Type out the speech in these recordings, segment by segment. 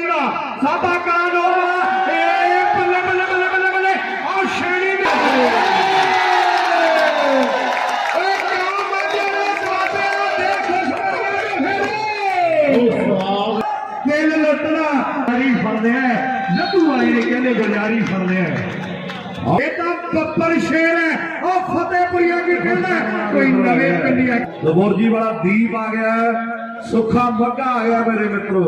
ਕਬੱਡੀ ਦਾ ਸਾਬਾ ਕਾਨੂੰਨ ਇਹ ਬੱਲੇ ਬੱਲੇ ਬੱਲੇ ਬੱਲੇ ਬੱਲੇ। ਆ ਸ਼ੇਰੀ ਦੇ ਇਹ ਕਿਉਂ ਮੱਜੇ ਨੇ? ਬਾਬੇ ਨੂੰ ਦੇਖ ਖੁਸ਼ ਦਿਲ ਲੁੱਟਣਾ ਜਾਰੀ ਫੜਦੇ ਆ। ਲੱਭੂ ਵਾਲੇ ਨੇ ਕਹਿੰਦੇ ਗੁਜ਼ਾਰੀ ਫੜਦੇ ਆ। ਇਹ ਤਾਂ ਬੱਬਰ ਸ਼ੇਰ ਹੈ। ਉਹ ਫਤਿਹਪੁਰੀਆ ਕੀ ਕਹਿੰਦਾ? ਕੋਈ ਨਵੇਂ ਪਿੰਡੀਆਂ ਲਬੋਰਜੀ ਵਾਲਾ ਦੀਪ ਆ ਗਿਆ। ਹੈ। ਸੁੱਖਾ ਮੱਗਾ ਆ ਗਿਆ ਮੇਰੇ ਮਿੱਤਰੋ।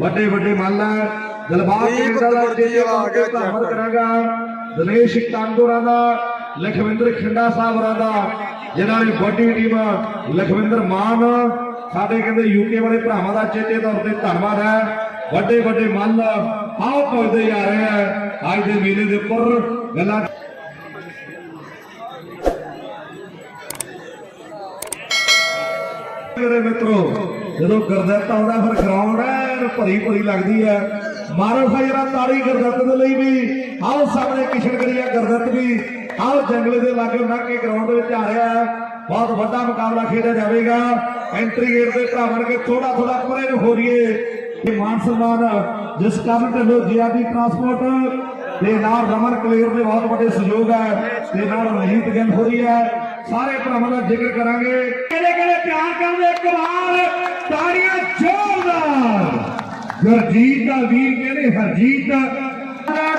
ਵੱਡੇ ਵੱਡੇ ਮੱਲ ਹੈ ਦਿਲਬਾਗ ਦਾ ਲਬੋਰਜੀ ਜੇ ਆ ਗਿਆ ਧੰਨਵਾਦ। ਕਰਾਂਗਾ। ਦਿਨੇਸ਼ ਕਾਂਦੋਰਾ ਦਾ ਲਖਵਿੰਦਰ ਖਿੰਡਾ ਸਾਹਿਬ ਦਾ ਜਿਨ੍ਹਾਂ ਨੇ ਵੱਡੀ ਟੀਮ ਲਖਵਿੰਦਰ ਮਾਨ। ਸਾਡੇ ਕਹਿੰਦੇ ਯੂਕੇ ਵਾਲੇ ਭਰਾਵਾਂ ਦਾ ਚੇਤੇ ਤੌਰ ਤੇ ਧੰਨਵਾਦ ਹੈ। ਵੱਡੇ ਵੱਡੇ ਮੱਲ ਆਓ ਪਹੁੰਚਦੇ ਜਾ ਰਹੇ ਆ। ਅੱਜ ਦੇ ਮੇਲੇ ਦੇ ਉੱਪਰ ਗੱਲਾਂ ਮੇਰੇ ਮਿੱਤਰੋ ਜਦੋਂ ਗੁਰਦੱਤ ਆਉਂਦਾ ਫਿਰ ਗਰਾਊਂਡ ਐਨ ਭਰੀ ਭਰੀ ਲੱਗਦੀ ਹੈ। ਮਾਰੋ ਫਾਇਰਾ ਤਾੜੀ ਗੁਰਦੱਤ ਦੇ ਲਈ ਵੀ। ਆਓ ਸਾਹਮਣੇ ਕਿਸ਼ਨ ਕਰੀਆ ਵੀ। ਆਓ ਜੰਗਲੇ ਦੇ ਲਾਗੇ ਲੰਘ ਕੇ ਗਰਾਊਂਡ ਵਿੱਚ ਆ ਰਿਹਾ ਹੈ। ਬਹੁਤ ਵੱਡਾ ਮੁਕਾਬਲਾ ਖੇਡਿਆ ਜਾਵੇਗਾ। ਐਂਟਰੀ ਗੇਟ ਦੇ ਭਰਾ ਕੇ ਥੋੜਾ ਥੋੜਾ ਪਰੇ ਨੂੰ ਹੋ ਰਹੀਏ ਇਹ ਮਾਨ ਸਨਮਾਨ ਜਿਸ ਕਾਰਨ ਢਿੱਲੋਂ ਜੀਆਦੀ ਟਰਾਂਸਪੋਰਟ ਦੇ ਨਾਲ ਰਮਨ ਕਲੇਰ ਦੇ ਬਹੁਤ ਵੱਡੇ ਸਹਿਯੋਗ ਹੈ। ਤੇ ਨਾਲ ਰਹੀਤ ਗਿੱਲ ਹੋ ਰਹੀ ਹੈ। ਸਾਰੇ ਭਰਾਵਾਂ ਦਾ ਜ਼ਿਕਰ ਕਰਾਂਗੇ। ਕਿਹੜੇ ਕਿਹੜੇ ਪਿਆਰ ਕਰਦੇ ਕਮਾਲ ਤਾੜੀਆਂ ਜ਼ੋਰਦਾਰ। ਗੁਰਜੀਤ ਦਾ ਵੀਰ ਕਹਿੰਦੇ, ਹਰਜੀਤ ਦਾ।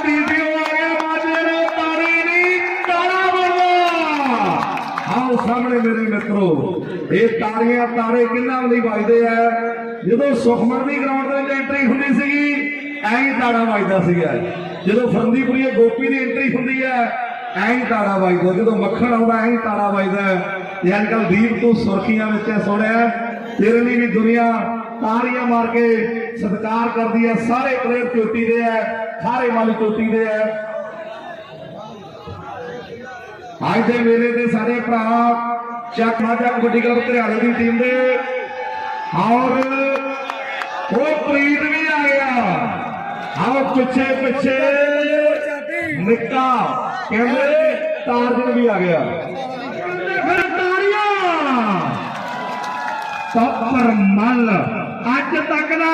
ਵੀਡੀਓ ਆ ਗਿਆ ਮਾਜੇ ਤਾੜੀ ਨਹੀਂ ਤਾੜਾ ਬੋਲਦਾ ਆਓ ਸਾਹਮਣੇ ਮੇਰੇ ਮਿੱਤਰੋ, ਇਹ ਤਾੜੀਆਂ ਤਾੜੇ ਕਿੰਨਾਂ ਲਈ ਵੱਜਦੇ ਆ? ਜਦੋਂ ਸੁਖਮਨ ਦੀ ਗਰਾਊਂਡ ਦੇ ਵਿੱਚ ਐਂਟਰੀ ਹੁੰਦੀ ਸੀਗੀ, ਐਂ ਹੀ ਤਾੜਾ ਵੱਜਦਾ ਸੀਗਾ। ਜਦੋਂ ਫਰੰਦੀਪੁਰੀਏ ਗੋਪੀ ਦੀ ਐਂਟਰੀ ਹੁੰਦੀ ਹੈ ਐਂ ਹੀ ਤਾੜਾ ਵੱਜਦਾ। ਜਦੋਂ ਮੱਖਣ ਆਉਂਦਾ, ਐਂ ਹੀ ਤਾੜਾ ਵੱਜਦਾ। ਹੈ। ਤੇ ਅੱਜ ਕੱਲ ਦੀਪ ਤੂੰ ਸੁਰਖੀਆਂ ਵਿੱਚ ਹੈ ਸੋਹਣਿਆ ਤੇਰੇ ਲਈ ਵੀ ਦੁਨੀਆ ਤਾੜੀਆਂ ਮਾਰ ਕੇ ਸਤਿਕਾਰ ਕਰਦੀ ਹੈ, ਸਾਰੇ ਪਲੇਅਰ ਚੋਟੀ ਦੇ ਹੈ, ਸਾਰੇ ਮਾਲੀ ਚੋਟੀ ਦੇ ਹੈ। ਅੱਜ ਦੇ ਮੇਲੇ ਦੇ ਸਾਰੇ ਭਰਾ ਚੱਕ ਮਾਝਾ ਕਬੱਡੀ ਕਲੱਬ ਧਰਿਆਲੇ ਦੀ ਟੀਮ ਦੇ। ਔਰ ਉਹ ਪ੍ਰੀਤ ਵੀ ਆ ਗਿਆ। ਆਓ ਪਿੱਛੇ ਪਿੱਛੇ। ਨਿੱਕਾ ਕਹਿੰਦੇ ਤਾਰਜਨ ਵੀ ਆ ਗਿਆ। ਮੱਲ ਅੱਜ ਤੱਕ ਦਾ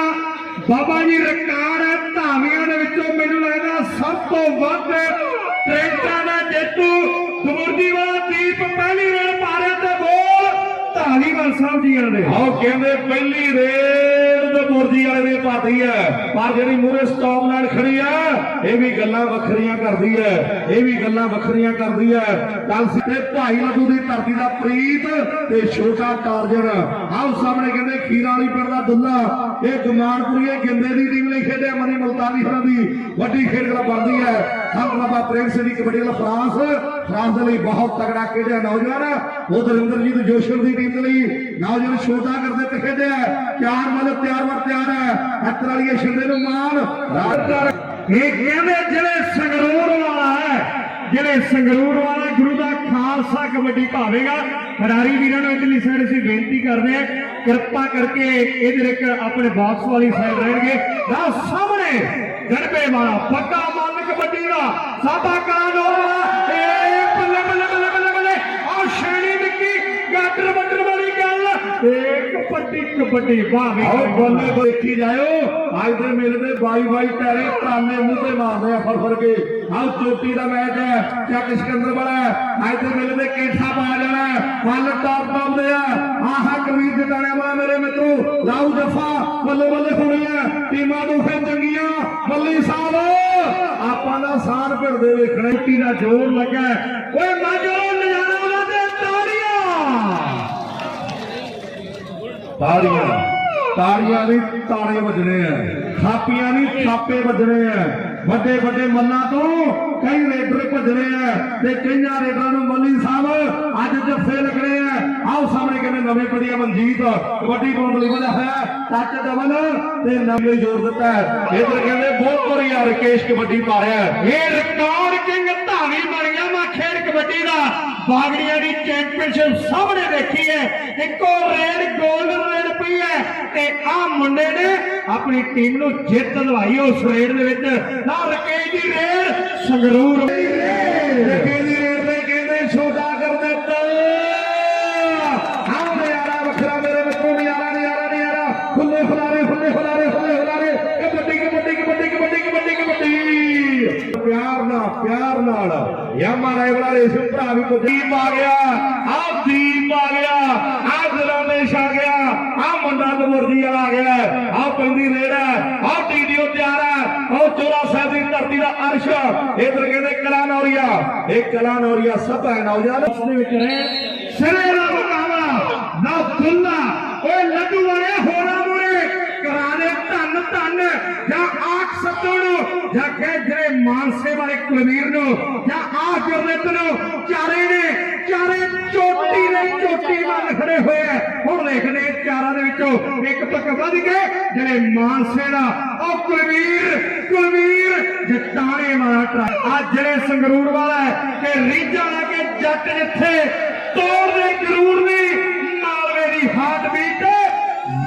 ਬਾਬਾ ਜੀ ਰਿਕਾਰਡ ਹੈ ਧਾਵੀਆਂ ਦੇ ਵਿੱਚੋਂ ਮੈਨੂੰ ਲੱਗਦਾ ਸਭ ਤੋਂ ਵੱਧ ਟ੍ਰੇਟਾਂ ਦਾ ਜੇਤੂ ਦਮੁਰਜੀ ਵਾਲਾ ਦੀਪ ਪਹਿਲੀ ਰੇਡ ਮਾਰਿਆ ਤੇ ਬੋਲ ਧਾਲੀਵਾਲ ਸਾਹਿਬ ਜੀ ਦੇ ਆਓ ਕਹਿੰਦੇ ਪਹਿਲੀ ਰੇਡ ਤੇ ਮੁਰਜੀ ਵਾਲੇ ਨੇ ਪਾਤੀ ਹੈ, ਪਰ ਜਿਹੜੀ ਮੂਰੇ ਸਟਾਪ ਨਾਲ ਖੜੀ ਆ ਇਹ ਵੀ ਗੱਲਾਂ ਵੱਖਰੀਆਂ ਕਰਦੀ ਹੈ, ਇਹ ਵੀ ਗੱਲਾਂ ਵੱਖਰੀਆਂ ਕਰਦੀ ਹੈ। ਕੱਲ ਸਿੱਧੇ ਭਾਈ ਲੱਡੂ ਦੀ ਧਰਤੀ ਦਾ ਪ੍ਰੀਤ ਤੇ ਛੋਟਾ ਟਾਰਜਨ ਆਓ ਸਾਹਮਣੇ ਕਹਿੰਦੇ, ਖੀਰਾ ਵਾਲੀ ਪਿੰਡ ਦਾ ਦੁੱਲਾ। ਇਹ ਗਮਾਨਪੁਰੀਏ ਗਿੰਦੇ ਦੀ ਟੀਮ ਲਈ ਖੇਡਿਆ, ਮਨੀ ਮੁਲਤਾਨੀ ਹਰਾਂ ਦੀ ਵੱਡੀ ਖੇਡ ਕਲੱਬ ਬਣਦੀ ਹੈ। ਸਭ ਬਾਬਾ ਪ੍ਰੇਮ ਸਿੰਘ ਦੀ ਕਬੱਡੀ ਵਾਲਾ ਫਰਾਂਸ। ਫਰਾਂਸ ਦੇ ਲਈ ਬਹੁਤ ਤਗੜਾ ਖੇਡਿਆ ਨੌਜਵਾਨ। ਉਹ ਦਰਿੰਦਰਜੀਤ ਜੋਸ਼ਰ ਦੀ ਟੀਮ ਦੇ ਲਈ ਨੌਜਵਾਨ ਛੋਟਾ ਕਰਦੇ ਤੇ ਖੇਡਿਆ। ਪਿਆਰ ਮਤਲਬ ਤਿਆਰ ਵਰ ਤਿਆਰ ਹੈ। ਹੱਥ ਵਾਲੀਏ ਛਿੰਦੇ ਨੂੰ ਮਾਨ ਰਾਜਦਾਰ ਇਹ ਕਹਿੰਦੇ ਜਿਹੜੇ ਸੰਗਰੂਰ ਵਾਲਾ ਹੈ, ਜਿਹੜੇ ਸੰਗਰੂਰ ਵਾਲਾ ਗੁਰੂ ਦਾ ਖਾਲਸਾ ਕਬੱਡੀ ਭਾਵੇਗਾ। ਖਿਡਾਰੀ ਵੀਰਾਂ ਨੂੰ ਇਧਰਲੀ ਸਾਈਡ ਅਸੀਂ ਬੇਨਤੀ ਕਰਦੇ ਹਾਂ, ਕਿਰਪਾ ਕਰਕੇ ਇਧਰ ਇੱਕ ਆਪਣੇ ਬਾਕਸ ਵਾਲੀ ਸਾਈਡ ਰਹਿਣਗੇ। ਦਾ ਸਾਹਮਣੇ ਗੜਬੇ ਵਾਲਾ ਪੱਕਾ ਮਨ ਕਬੱਡੀ ਦਾ ਸਾਬਾ ਕਾਨੂੰਨ ਕਬੱਡੀ ਭਾਵੇਂ ਆਓ ਬੱਲੇ ਦੇਖੀ ਜਾਇਓ ਅੱਜ ਦੇ ਮੇਲੇ ਦੇ ਬਾਈ ਬਾਈ ਟੈਰੇ ਤਾਨੇ ਮੂੰਹ ਤੇ ਮਾਰਦੇ ਆ ਫੜ ਫੜ ਕੇ ਆਹ ਚੋਟੀ ਦਾ ਮੈਚ ਹੈ ਚੱਕ ਸਿਕੰਦਰ ਵਾਲਾ। ਅੱਜ ਦੇ ਮੇਲੇ ਦੇ ਕੇਠਾ ਪਾ ਜਾਣਾ। ਫਲ ਟਾਪ ਪਾਉਂਦੇ ਆ ਆਹਾ ਕਬੀਰ ਜਟਾਣਿਆ ਵਾਲਾ ਮੇਰੇ ਮਿੱਤਰੋ ਲਾਉ ਜਫਾ ਬੱਲੇ ਬੱਲੇ ਹੋਣੀ ਹੈ ਟੀਮਾਂ ਨੂੰ ਫੇ ਚੰਗੀਆਂ ਬੱਲੀ ਸਾਹਿਬ ਆਪਾਂ ਦਾ ਸਾਨ ਭਿੜਦੇ ਵੇਖਣਾ ਦਾ ਜ਼ੋਰ ਲੱਗਾ। ਓਏ ਮਾਜੋ ਤਾੜੀਆਂ। ਤਾੜੀਆਂ ਨਹੀਂ ਤਾੜੇ ਵੱਜਣੇ ਆ। ਥਾਪੀਆਂ ਨਹੀਂ ਥਾਪੇ ਵੱਜਣੇ ਆ। ਵੱਡੇ ਵੱਡੇ ਮੱਲਾਂ ਤੋਂ ਕਈ ਰੇਡਰ ਭੱਜਣੇ ਆ ਤੇ ਕਈਆਂ ਰੇਡਰਾਂ ਨੂੰ ਮੱਲੀ ਸਾਹਿਬ ਅੱਜ ਜੱਫੇ ਲੱਗਣੇ ਆ। ਆਓ ਸਾਹਮਣੇ ਕਿਵੇਂ ਨਵੇਂ ਪੜੀਆ ਮਨਜੀਤ, ਕਬੱਡੀ ਪਾਉਣ ਲਈ ਹੈ ਟੱਚ ਡਬਲ ਤੇ ਨਵੇਂ ਜੋੜ ਦਿੱਤਾ ਹੈ। ਇੱਧਰ ਕਹਿੰਦੇ ਬਹੁਤ ਕੋਰੀਆ ਰਕੇਸ਼ ਕਬੱਡੀ ਪਾ ਰਿਹਾ ਇਹ ਰਿਕਾਰਡ ਕਿੰਗ ਧਾਵੀ ਕਬੱਡੀ ਦਾ ਬਾਗੜੀਆਂ ਦੀ ਚੈਂਪੀਅਨਸ਼ਿਪ ਸਾਹਮਣੇ ਦੇਖੀ ਹੈ। ਇੱਕੋ ਰੇਡ 골ਡਨ ਰੇਡ ਪਈ ਹੈ ਤੇ ਆ ਮੁੰਡੇ ਨੇ ਆਪਣੀ ਟੀਮ ਨੂੰ ਜਿੱਤ ਲਵਾਈ ਉਸ ਰੇਡ ਦੇ ਵਿੱਚ। ਨਾ ਰਕੇਸ਼ ਦੀ ਰੇਡ ਸੰਗਰੂਰ ਲੱਗੇ ਦੀ ਰੇਡ ਤੇ ਕਹਿੰਦੇ ਛੋਟਾ ਕਰ ਦਿੱਤਾ ਆਹ ਨਜ਼ਾਰਾ ਵੱਖਰਾ ਮੇਰੇ ਮਿੱਤਰੋ ਨਜ਼ਾਰਾ ਨਜ਼ਾਰਾ ਨਜ਼ਾਰਾ ਖੁੱਲੇ ਖੁਲਾਰੇ ਖੁੱਲੇ ਖੁਲਾਰੇ ਖੁੱਲੇ ਖੁਲਾਰੇ ਕਬੱਡੀ ਕਬੱਡੀ ਯਾਮਾ ਰਾਈਵਲਾ ਰੇਸ਼ਮ ਭਰਾ ਵੀ ਦੀਪ ਆ ਗਿਆ? ਆ ਦੀਪ ਆ ਗਿਆ? ਆ ਦਰਾਨੇਸ਼ ਆ ਗਿਆ। ਆ ਮੁੰਡਾ ਦਮੁਰਜੀ ਵਾਲਾ ਆ ਗਿਆ। ਆ ਪੈਂਦੀ ਰੇੜ ਆ ਟੀਡੀਓ ਤਿਆਰ ਹੈ। ਉਹ ਚੋਲਾ ਸਾਹਿਬ ਦੀ ਧਰਤੀ ਦਾ ਅਰਸ਼। ਇਧਰ ਕਹਿੰਦੇ ਕਲਾ ਨੌਰੀਆ। ਇਹ ਕਲਾ ਨੌਰੀਆ ਸਭ ਹੈ ਨੌਜਵਾਨ ਉਸ ਦੇ ਵਿੱਚ ਰਹੇ। ਸਿਰੇ ਦਾ ਮੁਕਾਬਲਾ। ਨਾ ਦੁੱਲਾ। ਓਏ ਲੱਡੂ ਵਾਲੇ ਹੋਰਾਂ ਮੂਰੇ ਕਰਾ ਦੇ ਧੰਨ ਧੰਨ ਜਾਂ ਆਖ ਸੱਤੋ ਜਾਂ ਕਹਿ ਜਿਹੜੇ ਮਾਨਸੇ ਵਾਲੇ ਕੁਲਵੀਰ ਨੂੰ ਜਾਂ ਆ ਗੁਰਦਿੱਤ ਨੂੰ ਚਾਰੇ ਨੇ, ਚਾਰੇ ਚੋਟੀ ਨੇ, ਚੋਟੀ ਵੱਲ ਖੜੇ ਹੋਏ ਆ। ਹੁਣ ਦੇਖਦੇ ਚਾਰਾਂ ਦੇ ਵਿੱਚੋਂ ਇੱਕ ਪੱਕ ਵੱਧ ਕੇ ਜਿਹੜੇ ਮਾਨਸੇ ਦਾ ਉਹ ਕੁਲਵੀਰ ਕੁਲਵੀਰ ਜਟਾਣੇ ਵਾਲਾ ਟਰਾ ਆ ਜਿਹੜੇ ਸੰਗਰੂਰ ਵਾਲਾ ਹੈ ਕਿ ਰੀਝਾਂ ਲਾ ਕੇ ਜੱਟ ਜਿੱਥੇ ਤੋੜਦੇ ਗਰੂਰ ਦੀ ਮਾਲਵੇ ਦੀ ਹਾਰਟ ਬੀਟ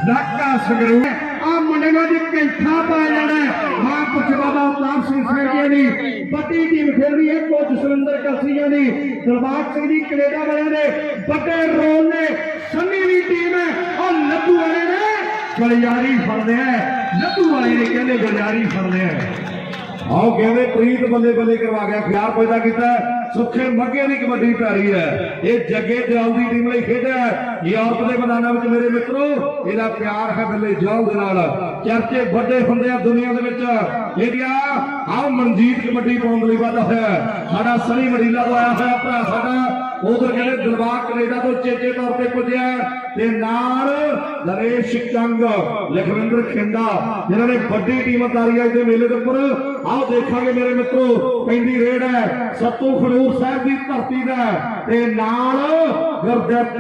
ਲੱਕਾ ਸੰਗਰੂਰ। ਆ ਮੁੰਡੇ ਨੂੰ ਜੀ ਕੈਂਠਾ ਪਾ ਜਾਣਾ ਮਾਂ ਪੁੱਛ ਬਾਬਾ ਉਤਾਰ ਸਿੰਘ ਸੇਠੀਆਂ ਦੀ, ਵੱਡੀ ਟੀਮ ਖੇਡਦੀ ਹੈ ਕੋਚ ਸੁਰਿੰਦਰ ਕਸੀਆਂ ਦੀ, ਦਰਬਾਰ ਸਿੰਘ ਦੀ ਕੈਨੇਡਾ ਵਾਲਿਆਂ ਦੇ ਵੱਡੇ ਰੋਲ ਨੇ, ਸੰਨੀ ਦੀ ਟੀਮ ਹੈ ਉਹ ਲੱਦੂ ਵਾਲੇ ਨੇ, ਗਲਿਆਰੀ ਫੜਦੇ ਆ ਲੱਦੂ ਵਾਲੇ ਨੇ ਕਹਿੰਦੇ ਗਲਿਆਰੀ ਫੜਦੇ ਆ। ਆਓ ਕਹਿੰਦੇ ਪ੍ਰੀਤ ਬੱਲੇ ਬੱਲੇ ਕਰਵਾ ਗਿਆ, ਖਿਆਲ ਪੈਦਾ ਕੀਤਾ। ਸੁੱਖੇ ਮੱਗੇ ਦੀ ਕਬੱਡੀ ਪਿਆਰੀ ਹੈ। ਇਹ ਜੱਗੇ ਜੌਲ ਦੀ ਟੀਮ ਲਈ ਖੇਡਿਆ ਯੂਰਪ ਦੇ ਮੈਦਾਨਾਂ ਵਿੱਚ ਮੇਰੇ ਮਿੱਤਰੋ, ਇਹਦਾ ਪਿਆਰ ਹੈ ਬੱਲੇ ਜੌਲ ਦੇ ਨਾਲ। ਚਰਚੇ ਵੱਡੇ ਹੁੰਦੇ ਆ ਦੁਨੀਆ ਦੇ ਵਿੱਚ। ਇਹਦੀਆਂ ਆਓ ਮਨਜੀਤ ਕਬੱਡੀ ਪਾਉਣ ਦੇ ਲਈ ਵਾਧਾ ਹੋਇਆ। ਸਾਡਾ ਸਨੀ ਮੜੀਲਾ ਤੋਂ ਆਇਆ ਹੋਇਆ ਭਰਾ ਸਾਡਾ। ਉਧਰ ਕਹਿੰਦੇ ਦਿਲਬਾਗ ਕੈਨੇਡਾ ਤੋਂ ਚੇਚੇ ਤੌਰ ਤੇ ਪੁੱਜਿਆ ਤੇ ਨਾਲ ਨਰੇਸ਼ ਕੰਗ ਲਖਵਿੰਦਰ ਖਿੰਦਾ ਜਿਨ੍ਹਾਂ ਨੇ ਵੱਡੀ ਟੀਮ ਉਤਾਰੀ ਹੈ ਦੇ ਮੇਲੇ ਦੇ ਉੱਪਰ। ਆਓ ਦੇਖਾਂਗੇ ਮੇਰੇ ਮਿੱਤਰੋ, ਪੈਂਦੀ ਰੇਡ ਹੈ, ਸੱਤੂ ਖਡੂਰ ਸਾਹਿਬ ਦੀ ਧਰਤੀ ਦਾ ਤੇ ਨਾਲ ਗੁਰਦਿੱਤ,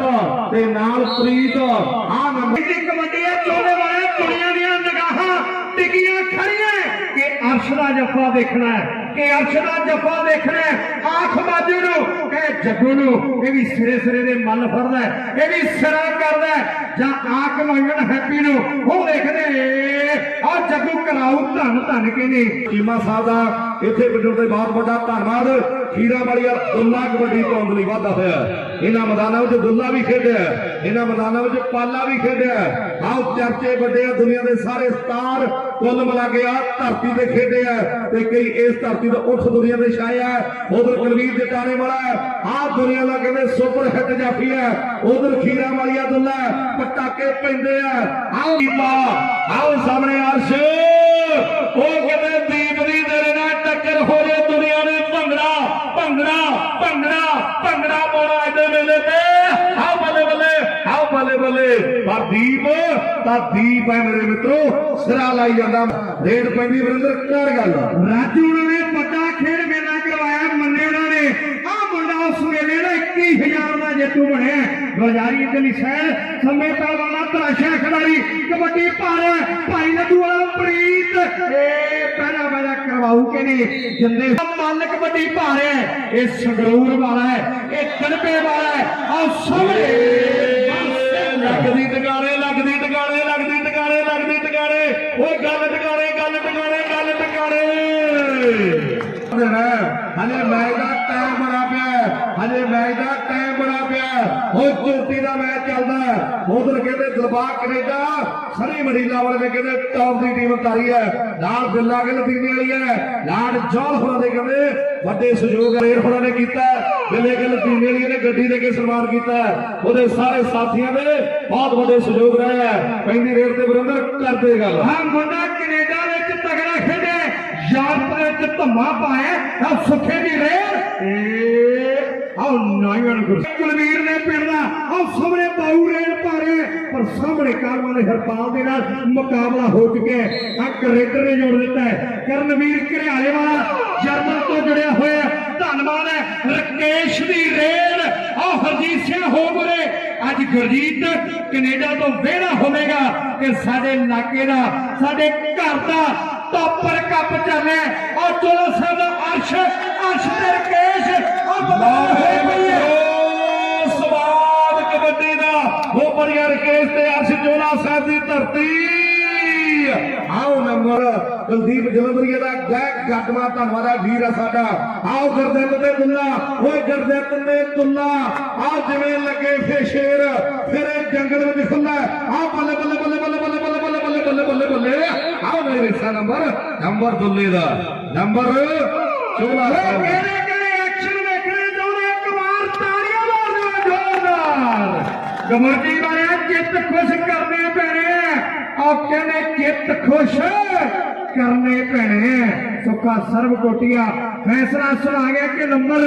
ਤੇ ਨਾਲ ਪ੍ਰੀਤ। ਆ ਨੰਬਰ ਇਹਦੀ ਕਬੱਡੀ ਹੈ ਚੋਲੇ ਵਾਲੇ ਦੁਨੀਆ ਦੀਆਂ ਨਿਗਾਹਾਂ ਟਿਕੀਆਂ ਖੜੀਆਂ ਕਿ ਅਰਸ਼ ਦਾ ਜੱਫਾ ਦੇਖਣਾ ਹੈ। ਕਿ ਅਰਸ਼ ਦਾ ਜੱਫਾ ਦੇਖਣਾ ਹੈ। ਆਖ ਬਾਜੂ ਨੂੰ ਕਹੇ ਜੱਗੂ ਨੂੰ ਇਹ ਵੀ ਸਿਰੇ ਸਿਰੇ ਦੇ ਮੱਲ ਫੜਦਾ ਹੈ, ਇਹ ਵੀ ਸਿਰਾ ਕਰਦਾ ਜਾਂ ਆਖ ਮੰਗਣ ਹੈਪੀ ਨੂੰ ਉਹ ਦੇਖਦੇ ਆ ਜੱਗੂ ਕਰਾਉ ਧੰਨ ਧੰਨ ਕਹਿੰਦੇ ਚੀਮਾ ਸਾਹਿਬ ਦਾ ਇੱਥੇ ਪੁੱਜਣ ਤੇ ਬਹੁਤ ਵੱਡਾ ਧੰਨਵਾਦ। ਖੀਰਾ ਵਾਲੀਆ ਦੁੱਲਾ ਕਬੱਡੀ ਪਾਉਣ ਲਈ ਵਾਧਾ ਹੋਇਆ। ਇਹਨਾਂ ਮੈਦਾਨਾਂ ਵਿੱਚ ਦੁੱਲਾ ਵੀ ਖੇਡਿਆ। ਇਹਨਾਂ ਮੈਦਾਨਾਂ ਵਿੱਚ ਪਾਲਾ ਵੀ ਖੇਡਿਆ। ਆਓ ਚਰਚੇ ਵੱਡੇ ਆ, ਦੁਨੀਆ ਦੇ ਸਾਰੇ ਸਟਾਰ ਕੁੱਲ ਮਿਲਾ ਕੇ ਆ ਧਰਤੀ ਤੇ ਖੇਡੇ ਆ ਤੇ ਕਈ ਇਸ ਧਰਤੀ ਤੋਂ ਉੱਠ ਦੁਨੀਆ ਦੇ ਛਾਏ ਆ। ਉਧਰ ਕੁਲਵੀਰ ਜਟਾਣੇ ਵਾਲਾ ਆ ਦੁਨੀਆ ਦਾ ਕਹਿੰਦੇ ਸੁਪਰ ਹਿੱਟ ਜਾਫੀ ਆ। ਉਧਰ ਖੀਰਾ ਵਾਲੀਆ ਦੁੱਲਾ ਪਟਾਕੇ ਪੈਂਦੇ ਆ। ਆਓ ਦੀਪਾ ਆਓ ਸਾਹਮਣੇ ਅਰਸ਼। ਉਹ ਕਹਿੰਦੇ ਦੀਪ ਦੀ ਤੇਰੇ ਨਾਲ ਟੱਕਰ ਹੋ ਜੇ ਭੰਗੜਾ ਭੰਗੜਾ ਭੰਗੜਾ ਪਾਉਣਾ ਇਹਦੇ ਵੇਲੇ ਤੇ। ਆਓ ਬੱਲੇ ਬੱਲੇ, ਆਓ ਬੱਲੇ ਬੱਲੇ। ਪਰ ਦੀਪ, ਤਾਂ ਦੀਪ ਹੈ ਮੇਰੇ ਮਿੱਤਰੋ, ਸਿਰਾ ਲਾਈ ਜਾਂਦਾ। ਰੇਡ ਪੈਂਦੀ ਵਰਿੰਦਰ, ਕਰ ਗੱਲ। ਰਾਜੂ ਉਹਨਾਂ ਨੇ ਵੱਡਾ ਖੇਡ ਮੇਲਾ ਕਰਵਾਇਆ ਮੰਨੇ ਉਹਨਾਂ ਨੇ ਆ ਮੁੰਡਾ ਉਸ ਮੇਲੇ ਦਾ 21000 ਦਾ ਜੇਤੂ ਬਣਿਆ ਗੁਲਜਾਰੀ ਇਦਲੀ ਸੈਰ ਸੰਮੇ ਤਰਾਸ਼ਾ ਖਿਡਾਰੀ, ਕਬੱਡੀ ਭਾਰ ਭਾਈ ਲੱਡੂ ਵਾਲਾ ਪ੍ਰੀਤ। ਇਹ ਪਹਿਲਾ ਪਹਿਲਾ ਕਰਵਾਉ ਕੇ ਨਹੀਂ? ਜਿੰਦੇ ਮੱਲ ਕਬੱਡੀ ਭਾਰ ਹੈ, ਇਹ ਸੰਗਰੂਰ ਵਾਲਾ ਹੈ, ਇਹ ਕਣਪੇ ਵਾਲਾ ਹੈ। ਆ ਸਾਹਮਣੇ ਲੱਗਦੀ ਟਿਕਾਣੇ ਲੱਗਦੀ ਟਿਕਾਣੇ ਲੱਗਦੀ ਟਿਕਾਣੇ ਲੱਗਦੀ ਟਿਕਾਣੇ। ਓਏ ਗੱਲ ਟਿਕਾਣੇ ਗੱਲ ਟਿਕਾਣੇ ਗੱਲ ਟਿਕਾਣੇ। ਦੇਣਾ ਹਲੇ ਮੈਚ ਦਾ ਟਾਈਮ ਬੜਾ ਪਿਆ ਹੈ। ਹਲੇ ਮੈਚ ਦਾ ਟਾਈਮ ਬੜਾ ਪਿਆ। ਉਹ ਚੋਟੀ ਦਾ ਮੈਚ ਚੱਲਦਾ ਉਧਰ ਕਹਿੰਦੇ ਦਲਬਾਗ ਕੈਨੇਡਾ ਸਰੀ ਮਰੀਲਾ ਵਾਲੇ ਨੇ ਕਹਿੰਦੇ ਟੌਪ ਦੀ ਟੀਮ ਉਤਾਰੀ ਹੈ। ਨਾਲ ਬਿੱਲਾ ਗਿੱਲ ਦੀਨੇ ਵਾਲੀ ਹੈ। ਨਾਲ ਜੌਲ ਹੋਰਾਂ ਦੇ ਕਹਿੰਦੇ ਵੱਡੇ ਸਹਿਯੋਗ ਰੇਰ ਹੋਰਾਂ ਨੇ ਕੀਤਾ ਬਿੱਲੇ ਗਿੱਲ ਦੀਨੇ ਵਾਲੀ ਨੇ ਗੱਡੀ ਦੇ ਕੇ ਸਨਮਾਨ ਕੀਤਾ ਉਹਦੇ ਸਾਰੇ ਸਾਥੀਆਂ ਦੇ ਬਹੁਤ ਵੱਡੇ ਸਹਿਯੋਗ ਰਹੇ ਹੈ। ਪੈਂਦੀ ਰੇਡ ਤੇ ਵਰਿੰਦਰ ਕਰਦੇ ਗੱਲ। ਹਾਂ ਮੁੰਡਾ ਕੈਨੇਡਾ ਵਿੱਚ ਤਗੜਾ ਖੇਡਿਆ ਯੂਰਪ ਵਿੱਚ ਧੰਮਾ ਪਾਇਆ ਸੁੱਖੇ ਦੀ ਰੇਲ। ਏ ਆਉ ਨਾਇਣ ਗੁਰ ਕੁਲਵੀਰ ਨੇ ਪਿੰਡ ਦਾ ਆਉ ਸਾਹਮਣੇ ਬਾਊ ਰੇਲ ਪਾਰੇ ਪਰ ਸਾਹਮਣੇ ਕਾਲਵਾ ਦੇ ਹਰਪਾਲ ਦੇ ਨਾਲ ਮੁਕਾਬਲਾ ਹੋ ਚੁੱਕਿਆ ਹੈ। ਆ ਕ੍ਰਿਕਟਰ ਨੇ ਜੋੜ ਦਿੱਤਾ ਹੈ। ਕਰਨਵੀਰ ਘਰਿਆਲੇ ਵਾਲਾ ਜਰਮਨ ਤੋਂ ਜੁੜਿਆ ਹੋਇਆ ਧੰਨਵਾਦ ਹੈ ਰਕੇਸ਼ ਦੀ ਰੇਲ। ਆ ਹਰਜੀਤ ਸਿੰਘ ਹੋਬਰੇ ਅੱਜ ਗੁਰਜੀਤ ਕੈਨੇਡਾ ਤੋਂ ਵਿਹੜਾ ਹੋਵੇਗਾ ਕਿ ਸਾਡੇ ਇਲਾਕੇ ਦਾ, ਸਾਡੇ ਘਰ ਦਾ ਟੌਪਰ ਕੱਪ ਚੱਲਿਆ ਔਰ ਚੋਲਾ ਸਾਹਿਬ ਅਰਸ਼ ਅਰਸ਼ ਤੇ ਰਕੇਸ਼ ਉਹ ਸਵਾਦ ਕਬੱਡੀ ਦਾ ਉਹ ਬੜੀਆ ਰਕੇਸ਼ ਤੇ ਅਰਸ਼ ਚੋਲਾ ਸਾਹਿਬ ਦੀ ਧਰਤੀ ਆਓ ਨੰਬਰ ਕੁਲਦੀਪ ਜਲੰਧਰੀਆ ਦਾ ਗਾਇਕ ਗੱਟਵਾ ਧੰਨਵਾਦ ਹੈ ਵੀਰ ਆ ਸਾਡਾ ਆਓ ਗੁਰਦਿੱਤ ਤੇ ਦੁੱਲਾ ਓਏ ਗੁਰਦਿੱਤ ਤੇ ਦੁੱਲਾ ਆਓ ਜਿਵੇਂ ਲੱਗੇ ਫੇ ਸ਼ੇਰ ਫਿਰ ਇਹ ਜੰਗਲ ਵਿੱਚ ਖੁੱਲਾ ਆਓ ਬੱਲੇ ਬੱਲੇ ਬੱਲੇ ਬੱਲੇ ਬੱਲੇ ਬੱਲੇ ਬੱਲੇ ਬੱਲੇ ਬੱਲੇ ਬੱਲੇ ਬੱਲੇ ਆਓ ਮੇਰੇ ਹਿੱਸਾ ਨੰਬਰ ਨੰਬਰ ਦੁੱਲੇ ਦਾ ਨੰਬਰ ਚੋਲਾ ਸਾਹਿਬ ਕਿਹੜੇ ਕਿਹੜੇ ਐਕਸ਼ਨ ਗਮਰਜੀ ਵਾਲਿਆ, ਚਿੱਤ ਖੁਸ਼ ਕਰਨੇ ਪੈਣੇ ਆ। ਉਹ ਚਿੱਤ ਖੁਸ਼ ਕਰਨੇ ਪੈਣੇ ਸੁੱਖਾ ਸਰਬ ਕੋਟੀਆ, ਫੈਸਲਾ ਸੁਣਾ ਗਿਆ ਕਿ ਨੰਬਰ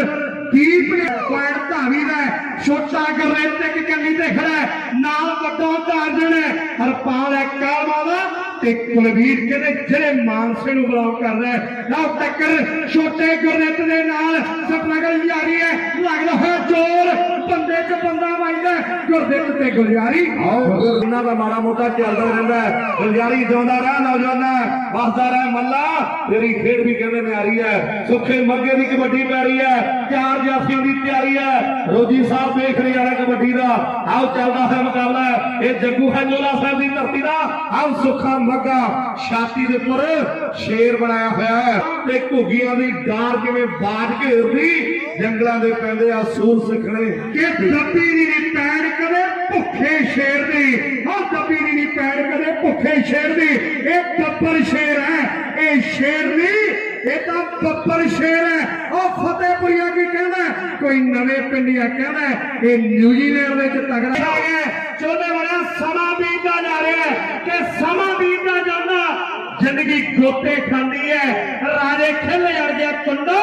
ਦੀਪ ਨੇ ਪੁਆਇੰਟ ਧਾਵੀ ਦਾ। ਹੈ। ਛੋਟਾ ਗਰੇਟ ਤੇ ਕੰਨੀ ਤੇ ਖੜਾ ਨਾਲ ਵੱਡਾ ਧਾਰਜਣ ਹੈ। ਹਰਪਾਲ ਹੈ ਕਾਲਵਾ ਦਾ ਤੇ ਕੁਲਵੀਰ ਕਹਿੰਦੇ, ਜਿਹੜੇ ਮਾਨਸੇ ਨੂੰ ਬਲੌਕ ਕਰ ਰਿਹਾ ਨਾ ਟੱਕਰ ਛੋਟੇ ਗੁਰਨਿਤ ਦੇ ਨਾਲ ਸਪਨਗਰ ਜਾਰੀ ਹੈ, ਲੱਗਦਾ ਹੋਇਆ ਜ਼ੋਰ, ਬੰਦੇ 'ਚ ਬੰਦਾ ਵੱਜਦਾ ਹੈ। ਤੇ ਗੁਲਜ਼ਾਰੀ। ਇਹਨਾਂ ਦਾ ਮਾੜਾ ਮੋਟਾ ਚੱਲਦਾ ਰਹਿੰਦਾ ਹੈ। ਜਿਉਂਦਾ ਰਹਿ, ਨੌਜਵਾਨਾ, ਵਸਦਾ ਰਹਿ, ਮੱਲਾ। ਤੇਰੀ ਖੇਡ ਵੀ ਕਹਿੰਦੇ ਨਿਆਰੀ ਹੈ। ਸੁੱਖੇ ਮੱਗੇ ਦੀ ਕਬੱਡੀ ਪੈ ਰਹੀ ਹੈ। ਚਾਰ ਜਾਫੀਆਂ ਦੀ ਤਿਆਰੀ ਹੈ। ਰੋਜੀ ਸਾਹਿਬ ਦੇਖ ਰਹੇ ਆ ਕਬੱਡੀ ਦਾ। ਆਓ, ਚੱਲਦਾ ਹੈ ਮੁਕਾਬਲਾ। ਇਹ ਜੱਗੂ ਹੈ ਜੋਲਾ ਸਾਹਿਬ ਦੀ ਧਰਤੀ ਦਾ। ਆਓ, ਸੁੱਖਾ ਮੱਗਾ ਛਾਤੀ ਦੇ ਉੱਪਰ ਸ਼ੇਰ ਬਣਾਇਆ ਹੋਇਆ ਹੈ। ਤੇ ਘੁੱਗੀਆਂ ਦੀ ਡਾਰ ਕਿਵੇਂ ਬਾਜ ਘੇਰਦੀ ਜੰਗਲਾਂ ਦੇ ਪੈਂਦੇ ਆ ਸੂਰ ਸਿੱਖਣੇ। ਕਿ ਦੱਬੀ ਦੀ ਨੀ ਪੈੜ ਕਦੇ ਭੁੱਖੇ ਸ਼ੇਰ ਦੀ। ਹਾਂ ਦੱਬੀ ਦੀ ਨੀ ਪੈੜ ਕਦੇ ਭੁੱਖੇ ਸ਼ੇਰ ਦੀ। ਇਹ ਬੱਬਰ ਸ਼ੇਰ ਹੈ, ਇਹ ਸ਼ੇਰ ਨਹੀਂ, ਇਹ ਤਾਂ ਬੱਬਰ ਸ਼ੇਰ ਹੈ। ਉਹ ਫਤਿਹਪੁਰੀਆ ਕੀ ਕਹਿੰਦਾ ਕੋਈ ਨਵੇਂ ਪਿੰਡੀਆ ਕਹਿੰਦਾ ਇਹ ਨਿਊਜ਼ੀਲੈਂਡ ਵਿੱਚ ਤਗੜਾ ਹੈ ਚੋਲੇ ਵਾਲਾ ਸਮਾਂ ਬੀਤਦਾ ਜਾ ਰਿਹਾ ਹੈ ਕਿ ਸਮਾਂ ਬੀਤਦਾ ਜ਼ਿੰਦਗੀ ਗੋਤੇ ਖਾਂਦੀ ਹੈ ਰਾਜੇ ਖਿੱਲ ਜੜ ਗਿਆ ਕੁੰਡੋ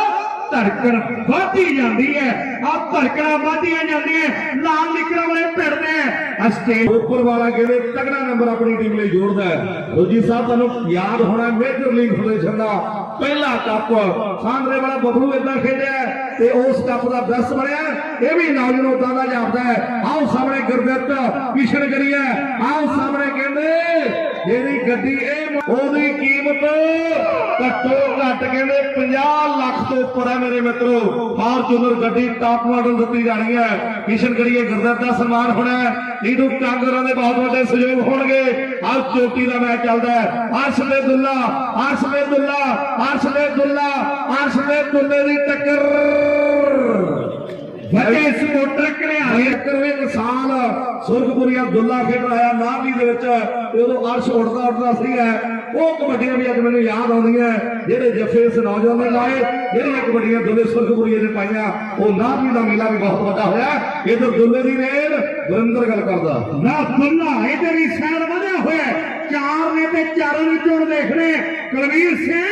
ਧੜਕਣ ਵਧਦੀ ਜਾਂਦੀ ਹੈ ਆ ਧੜਕਣਾਂ ਵਧਦੀਆਂ ਜਾਂਦੀਆਂ ਲਾਲ ਨਿਕਰਾਂ ਵਾਲੇ ਭਿੜਦੇ ਆ ਸਟੇਜ ਉੱਪਰ ਵਾਲਾ ਕਹਿੰਦੇ ਤਗੜਾ ਨੰਬਰ ਆਪਣੀ ਟੀਮ ਲਈ ਜੋੜਦਾ ਹੈ? ਰੋਜੀ ਸਾਹਿਬ, ਤੁਹਾਨੂੰ ਯਾਦ ਹੋਣਾ ਮੇਜਰ ਲੀਗ ਫੈਡਰੇਸ਼ਨ ਦਾ ਪਹਿਲਾ ਕੱਪ ਸਾਂਦਰੇ ਵਾਲਾ ਬਬਲੂ ਇਦਾਂ ਖੇਡਿਆ ਤੇ ਉਸ ਕੱਪ ਦਾ ਬੈਸਟ ਬਣਿਆ ਇਹ ਵੀ ਨੌਜਵਾਨ ਉਦਾਂ ਦਾ ਜਾਪਦਾ ਹੈ। ਆਓ ਸਾਹਮਣੇ ਗੁਰਦਿੱਤ ਕਿਸ਼ਨ ਕਰੀਏ ਆਓ ਸਾਹਮਣੇ ਕਹਿੰਦੇ ਜਿਹੜੀ ਗੱਡੀ ਇਹ ਉਹਦੀ ਕੀਮਤ ਘੱਟੋ ਘੱਟ ਕਹਿੰਦੇ 50 ਲੱਖ ਤੋਂ ਉੱਪਰ ਹੈ ਮੇਰੇ ਮਿੱਤਰੋ। ਫਾਰਚੂਨਰ ਗੱਡੀ ਟਾਪ ਮਾਡਲ ਦਿੱਤੀ ਜਾਣੀ ਹੈ। ਕਿਸ਼ਨ ਗੜੀਏ ਗੁਰਦਤ ਦਾ ਸਨਮਾਨ ਹੋਣਾ ਇਹਨੂੰ ਕਾਂਗਰਾਂ ਦੇ ਬਹੁਤ ਵੱਡੇ ਸਹਿਯੋਗ ਹੋਣਗੇ। ਹਰ ਚੋਟੀ ਦਾ ਮੈਚ ਚੱਲਦਾ ਹੈ। ਦੁੱਲਾ ਅਰਸ਼ਦੁੱਲਾ ਅਰਸ਼ਦੁੱਲਾ ਅਰਸ਼ਦੁੱਲੇ ਦੀ ਟੱਕਰ। ਵਜੇ ਇਸ 71ਵੇਂ ਸਾਲ ਸੁਰਖਪੁਰੀ ਅਬਦੁੱਲਾ ਖੇਡ ਰਿਹਾ ਨਾਭੀ ਦੇ ਵਿੱਚ, ਤੇ ਅਰਸ਼ ਉੱਡਦਾ ਉੱਡਦਾ ਸੀਗਾ ਉਹ ਕਬੱਡੀਆਂ ਵੀ ਅੱਜ ਮੈਨੂੰ ਯਾਦ ਆਉਂਦੀਆਂ ਜਿਹੜੇ ਜਫੇ ਇਸ ਨੌਜਵਾਨ ਨੇ ਲਾਏ ਜਿਹੜੀਆਂ ਕਬੱਡੀਆਂ ਦੁੱਲੇ ਸੁਰਖਪੁਰੀਏ ਨੇ ਪਾਈਆਂ, ਉਹ ਨਾਭੀ ਦਾ ਮੇਲਾ ਵੀ ਬਹੁਤ ਵੱਡਾ ਹੋਇਆ ਇਧਰ ਦੁੱਲੇ ਦੀ ਰੇਲ ਗੁਰਿੰਦਰ ਗੱਲ ਕਰਦਾ। ਨਾ ਦੁੱਲਾ ਇਧਰ ਹੀ ਸਾਈਡ ਵਧਿਆ ਹੋਇਆ ਚਾਰ ਨੇ ਤੇ ਚਾਰਾਂ ਨੂੰ ਚੋਣ ਦੇਖਣੇ। ਕੁਲਵੀਰ ਸਿੰਘ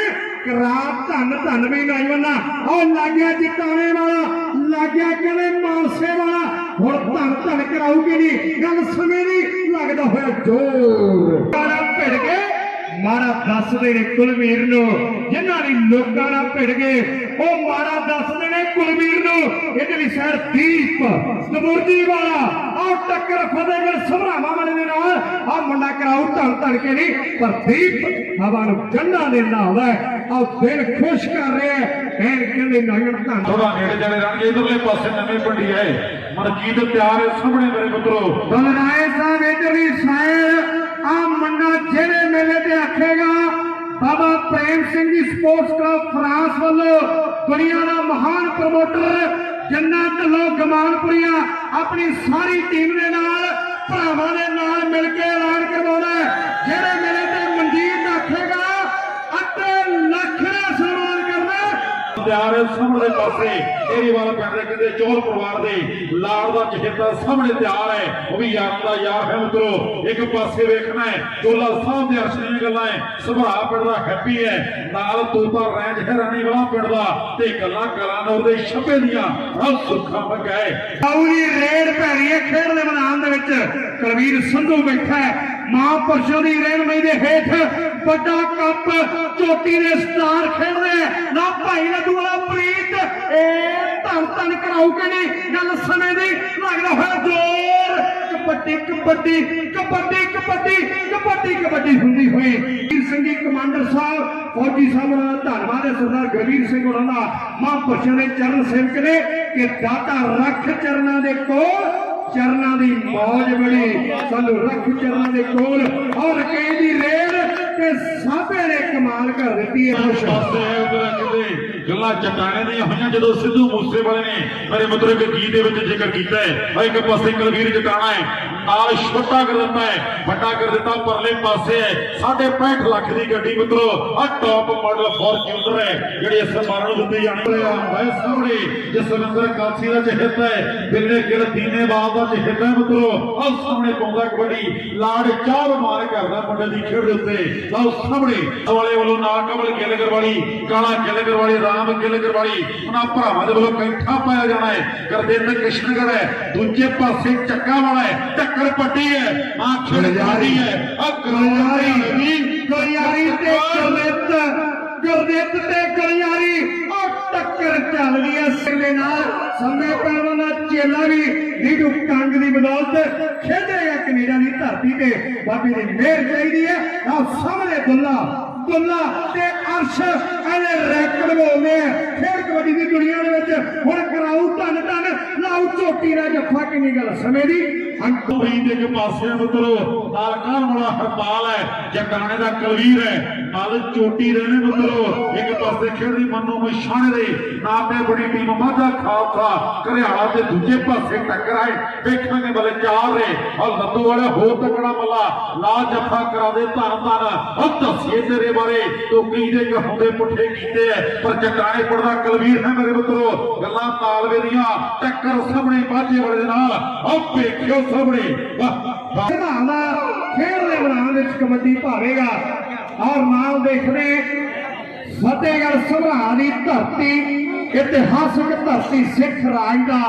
ਕਰਾਬ ਧੰਨ ਧੰਨ ਵੀ ਨੌਜਵਾਨਾ। ਉਹ ਲੱਗਿਆ ਜਿਤਾਣੇ ਵਾਲਾ, ਲੱਗਿਆ ਕਹਿੰਦੇ ਮਾਨਸੇ ਵਾਲਾ। ਹੁਣ ਧੰਨ ਧੰਨ ਕਰਾਊਗੀ ਨਹੀਂ, ਗੱਲ ਸਮੇਂ ਦੀ ਲੱਗਦਾ ਹੋਇਆ ਜੋਰ। ਕਾਰਾ ਭਿੜ ਕੇ ਮਾਰਾ ਦੱਸਦੇ ਨੇ ਕੁਲਵੀਰ ਨੂੰ, ਜਿਨ੍ਹਾਂ ਦੀ ਲੋਕਾਂ ਨਾਲ ਭਿੜ ਗਏ, ਉਹ ਮਾਰਾ ਦੱਸਦੇ ਨੇ ਕੁਲਵੀਰ ਨੂੰ। ਇਹਦੇ ਲਈ ਸ਼ਹਿਰ ਦੀਪ ਸਬੁਰਜੀ ਵਾਲਾ ਆਹ ਟੱਕਰ ਫਤਿਹਗੜ੍ਹ ਸਭਰਾਵਾਂ ਵਾਲੇ ਦੇ ਨਾਲ ਆਹ ਮੁੰਡਾ ਕਰਾਉ ਧਣ ਧਣ ਕੇ ਨਹੀਂ ਪਰ ਦੀਪ ਹਵਾ ਨੂੰ ਗੰਢਾ ਦਿੰਦਾ ਹੁੰਦਾ ਹੈ ਆਹ ਦਿਲ ਖੁਸ਼ ਕਰ ਰਿਹਾ ਹੈ ਐਨ ਕਹਿੰਦੇ ਨਗਣ ਧੰਨ ਥੋੜਾ ਨੇੜੇ ਜਾਣੇ ਰਹਿਣਗੇ ਇਧਰਲੇ ਪਾਸੇ ਨਵੇਂ ਪਿੰਡੀ ਹੈ ਮਨਜੀਤ ਤਿਆਰ ਹੈ ਸਾਹਮਣੇ ਮੇਰੇ ਮਿੱਤਰੋ ਬਲਰਾਏ ਸਾਹਿਬ ਇਧਰਲੀ ਸਾਈਡ ਆ ਮੁੰਡਾ ਜਿਹੜੇ ਮੇਲੇ ਤੇ ਆਖੇਗਾ ਬਾਬਾ Prem Singh ji sports club France ਵੱਲੋਂ ਦੁਨੀਆ ਦਾ ਮਹਾਨ ਪ੍ਰਮੋਟਰ ਜੰਨਾ ਢੱਲੋਂ ਗਮਾਨਪੁਰੀਆ ਆਪਣੀ ਸਾਰੀ ਟੀਮ ਦੇ ਨਾਲ, ਭਰਾਵਾਂ ਦੇ ਨਾਲ ਮਿਲ ਕੇ ਐਲਾਨ ਕਰਵਾਉਣਾ ਜਿਹੜੇ ਮੇਲੇ ਤੇ ਮਨਜੀਤ ਆਖੇਗਾ ਅਤੇ ਲੱਖ ਦਾ ਸਨਮਾਨ ਕਰਨਾ ਸਾਹਮਣੇ ਪਾਸੇ। ਏਰੀ ਪਿੰਡ ਦੇ ਕਹਿੰਦੇ ਚੋਲ ਪਰਿਵਾਰ ਦੇ ਲਾੜ ਦਾ ਚਹੇਤਾ ਸਾਹਮਣੇ ਤਿਆਰ ਹੈ। ਉਹ ਵੀ ਯਾਰਾਂ ਦਾ ਯਾਰ ਹੈ ਮਿੱਤਰੋ। ਇੱਕ ਪਾਸੇ ਵੇਖਣਾ ਹੈ, ਚੋਲਾ ਸਾਹਿਬ ਦੇ ਅਰਸ਼ਨੀਆਂ ਗੱਲਾਂ ਹੈ। ਸੁਭਾ ਪਿੰਡ ਦਾ ਹੈਪੀ ਹੈ। ਨਾਲ ਤੋਤਾ ਰੈਂਜ ਹੈਰਾਨੀ ਵਾਲਾ ਪਿੰਡ ਦਾ। ਤੇ ਗੱਲਾਂ ਗਲਾਨੌਰ ਦੇ ਛੱਪੇ ਦੀਆਂ। ਆਹ ਸੁੱਖਾ ਮਗਾਏ ਆਉਰੀ ਰੇਡ ਭੈਣੀ ਖੇਡ ਦੇ ਮੈਦਾਨ ਦੇ ਵਿੱਚ। ਕਲਵੀਰ ਸੰਧੂ ਬੈਠਾ ਹੈ। ਮਹਾਂਪੁਰਸ਼ੋਂ ਦੀ ਰਹਿਨਮਾਈ ਦੇ ਹੇਠ ਵੱਡਾ ਕੱਪ ਚੋਟੀ ਦੇ ਸਟਾਰ ਖੇਡਦੇ ਨਾ ਭਾਈ ਲੱਡੂ ਵਾਲਾ ਪ੍ਰੀਤ, ਇਹ ਧੰਨ ਧੰਨ ਕਰਾਉ ਕਿ ਨਹੀਂ? ਗੱਲ ਸਮੇਂ ਦੀ, ਲੱਗਦਾ ਹੋਇਆ ਜ਼ੋਰ। ਕਬੱਡੀ ਕਬੱਡੀ ਕਬੱਡੀ ਕਬੱਡੀ ਕਬੱਡੀ ਕਬੱਡੀ ਹੁੰਦੀ ਹੋਈ। ਵੀਰ ਸਿੰਘ ਕਮਾਂਡਰ ਸਾਹਿਬ, ਫੌਜੀ ਸਾਹਿਬ ਦਾ ਧੰਨਵਾਦ ਹੈ। ਸਰਦਾਰ ਗਵੀਰ ਸਿੰਘ ਉਹਨਾਂ ਦਾ ਮਹਾਂਪੁਰਸ਼ਾਂ ਦੇ ਚਰਨ ਸੇਵਕ ਨੇ ਕਿ ਦਾਤਾ ਰੱਖ ਚਰਨਾਂ ਦੇ ਕੋਲ ਚਰਨਾਂ ਦੀ ਮੌਜ ਬੜੀ ਸਾਨੂੰ ਰੱਖ ਚਰਨਾਂ ਦੇ ਕੋਲ। ਔਰ ਕਈ ਦੀ ਸਾਬੇ ਨੇ ਕਮਾਲ ਕਰ ਦਿੱਤੀ ਹੈ। ਪਾਸੇ ਗੱਲਾਂ ਚਟਾਣੇ ਦੀਆਂ ਹੋਈਆਂ ਜਦੋਂ ਸਿੱਧੂ ਮੂਸੇ ਵਾਲੇ ਨੇ ਮੇਰੇ ਮਿੱਤਰੋ ਇੱਕ ਗੀਤ ਦੇ ਵਿੱਚ ਜ਼ਿਕਰ ਕੀਤਾ ਹੈ। ਇੱਕ ਪਾਸੇ ਕਲਵੀਰ ਜਟਾਣਾ ਹੈ, ਨਾਲ ਛੋਟਾ ਕਰ ਦਿੱਤਾ ਹੈ, ਵੱਡਾ ਕਰ ਦਿੱਤਾ, ਪਰਲੇ ਪਾਸੇ ਹੈ। 65 ਲੱਖ ਦੀ ਗੱਡੀ ਮਿੱਤਰੋ ਆ ਟੌਪ ਮਾਡਲ ਫੋਰਚੂਨਰ ਹੈ, ਜਿਹੜੀ ਇਸ ਸਨਮਾਨ ਨੂੰ ਦਿੱਤੀ ਜਾਣੀ ਹੈ। ਵੇ ਸਾਹਮਣੇ ਜਸਵਿੰਦਰ ਕਾਲਸੀ ਦਾ ਚਿਹਤਾ ਹੈ ਬਿਰਨੇ ਗਿਲ ਦੀਨੇਵਾਲ ਦਾ ਚਿਹਤਾ ਹੈ ਮਿੱਤਰੋ। ਆ ਸਾਹਮਣੇ ਪਾਉਂਦਾ ਕਬੱਡੀ ਲਾੜ ਚਾਰ ਮਾਰ ਕਰਦਾ ਮੁੰਡੇ ਦੀ ਖੇਡ ਦੇ ਉੱਤੇ। ਲਓ ਸਾਹਮਣੇ ਵਾਲੇ ਵੱਲੋਂ ਨਾ ਕਮਲ ਗਿਲਗਰ ਵਾਲੀ ਕਾਲਾ ਗਿਲਗਰ ਵਾਲੀ ਰਾਮ ਗਿਲਗਰ ਵਾਲੀ ਉਹਨਾਂ ਭਰਾਵਾਂ ਦੇ ਵੱਲੋਂ ਕੈਂਠਾ ਪਾਇਆ ਜਾਣਾ ਹੈ। ਗੁਰਦੇਵ ਕਿਸ਼ਨਗੜ ਹੈ ਦੂਜੇ ਪਾਸੇ ਚੱਕਾ ਵਾਲਾ ਹੈ ਟੱਕਰ ਪੱਟੀ ਹੈ ਖੇਡ ਜਾਂਦੀ ਹੈ ਆ ਗਲਿਆਰੀ ਗਰੋੜੀ ਗਲਿਆਰੀ ਤੇ ਗੁਰਦਿੱਤ ਗੁਰਦਿੱਤ ਤੇ ਗਲਿਆਰੀ ਉਹ ਟੱਕਰ ਚੱਲਦੀ ਹੈ ਸਿੰਘ ਦੇ ਨਾਲ। ਸੰਮੇ ਪਹਿਲਵਾਨ ਦਾ ਚੇਲਾ ਵੀ ਨੀਡੂ ਕੰਗ ਦੀ ਬਦੌਲਤ ਖੇਡੇਗਾ ਕੈਨੇਡਾ ਦੀ ਧਰਤੀ ਤੇ। ਬਾਬੇ ਦੀ ਮਿਹਰ ਚਾਹੀਦੀ ਹੈ। ਆ ਸਾਹਮਣੇ ਦੁੱਲਾ ਦੁੱਲਾ ਤੇ ਅਰਸ਼ ਇਹਦੇ ਰੈਕਡ ਬੋਲਦੇ ਆ। ਖੇਡ ਕਬੱਡੀ ਦੀ ਦੁਨੀਆ ਦੇ ਵਿੱਚ ਹੁਣ ਕਰਾਉ ਧੰਨ ਧੰਨ ਲਾਉ ਝੋਟੀ ਦਾ ਜੱਫਾ ਕਿੰਨੀ ਗੱਲ ਸਮੇਂ ਦੀ। ਅੰਕ ਪ੍ਰੀਤ ਇੱਕ ਪਾਸੇ ਮਿੱਤਰੋ ਨਾਲ ਕਾਹਨ ਵਾਲਾ ਹਰਪਾਲ ਹੈ ਜਗਾਣੇ ਦਾ ਕਲਵੀਰ ਹੈ। ਨਾਲ ਚੋਟੀ ਰਹੇ ਨੇ ਇੱਕ ਪਾਸੇ ਖੇਡਦੀ ਮੰਨੂ ਮਸ਼ਾਣੇ ਦੇ। ਨਾਮ ਤੇ ਬੜੀ ਟੀਮ ਮਾਝਾ ਖਾਲਸਾ। ਘਰਿਆਲਾ ਤੇ ਦੂਜੇ ਪਾਸੇ ਟੱਕਰ ਆਏ ਵੇਖਾਂਗੇ ਬਲੇ ਚਾਰ ਨੇ। ਔਰ ਲੱਦੂ ਵਾਲੇ ਹੋਰ ਤਕੜਾ ਮੱਲਾ। ਲਾ ਜੱਫਾ ਕਰਾ ਦੇ ਧੰਨ ਧੰਨ। ਉਹ ਦੱਸੀਏ ਤੇਰੇ ਬਾਰੇ। ਤੂੰ ਕੀ ਦੇ ਕਹੋਂਦੇ ਪੁੱਠੇ ਕੀਤੇ ਐ? ਪਰ ਜਗਾਣੇ ਪੜਦਾ ਕਲਵੀਰ ਹੈ ਮੇਰੇ ਮਿੱਤਰੋ ਗੱਲਾਂ ਤਾਲਵੇ ਦੀਆਂ। ਟੱਕਰ ਸਾਹਮਣੇ ਬਾਜੇ ਵਾਲੇ ਦੇ ਨਾਲ। ਉਹ ਵੇਖਿਓ ਸਾਹਮਣੇ। ਵਾਹ ਵਾਹ। ਸੰਭਾਵਨਾ ਖੇਡ ਦੇ ਮੈਦਾਨ ਵਿੱਚ ਕਬੱਡੀ ਭਾਵੇਗਾ। ਔਰ ਨਾਲ ਦੇਖਦੇ ਫਤਿਹਗੜ੍ਹ ਸੁਭਰਾ ਦੀ ਧਰਤੀ, ਇਤਿਹਾਸਕ ਧਰਤੀ ਸਿੱਖ ਰਾਜ ਦਾ